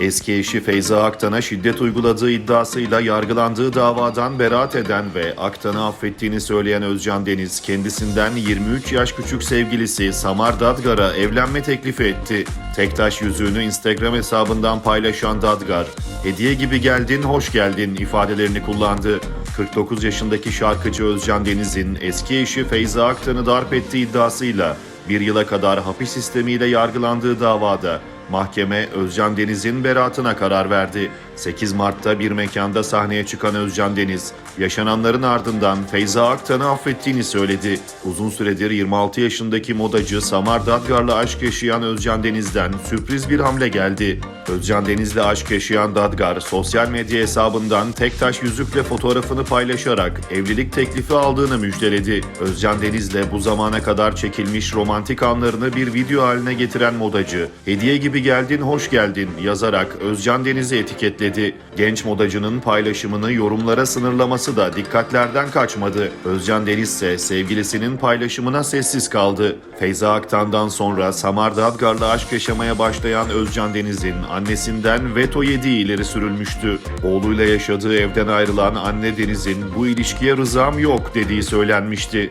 Eski eşi Feyza Aktan'a şiddet uyguladığı iddiasıyla yargılandığı davadan beraat eden ve Aktan'ı affettiğini söyleyen Özcan Deniz, kendisinden 23 yaş küçük sevgilisi Samar Dadgar'a evlenme teklifi etti. Tektaş yüzüğünü Instagram hesabından paylaşan Dadgar, hediye gibi geldin, hoş geldin ifadelerini kullandı. 49 yaşındaki şarkıcı Özcan Deniz'in eski eşi Feyza Aktan'ı darp ettiği iddiasıyla bir yıla kadar hapis sistemiyle yargılandığı davada mahkeme Özcan Deniz'in beraatına karar verdi. 8 Mart'ta bir mekanda sahneye çıkan Özcan Deniz, yaşananların ardından Feyza Aktan'ı affettiğini söyledi. Uzun süredir 26 yaşındaki modacı Samar Dadgar'la aşk yaşayan Özcan Deniz'den sürpriz bir hamle geldi. Özcan Deniz'le aşk yaşayan Dadgar, sosyal medya hesabından tek taş yüzükle fotoğrafını paylaşarak evlilik teklifi aldığını müjdeledi. Özcan Deniz'le bu zamana kadar çekilmiş romantik anlarını bir video haline getiren modacı, hediye gibi geldin hoş geldin yazarak Özcan Deniz'i etiketledi. Genç modacının paylaşımını yorumlara sınırlaması da dikkatlerden kaçmadı. Özcan Deniz ise sevgilisinin paylaşımına sessiz kaldı. Feyza Aktan'dan sonra Samar Dadgar'la aşk yaşamaya başlayan Özcan Deniz'in annesinden veto yediği ileri sürülmüştü. Oğluyla yaşadığı evden ayrılan anne Deniz'in bu ilişkiye rızam yok dediği söylenmişti.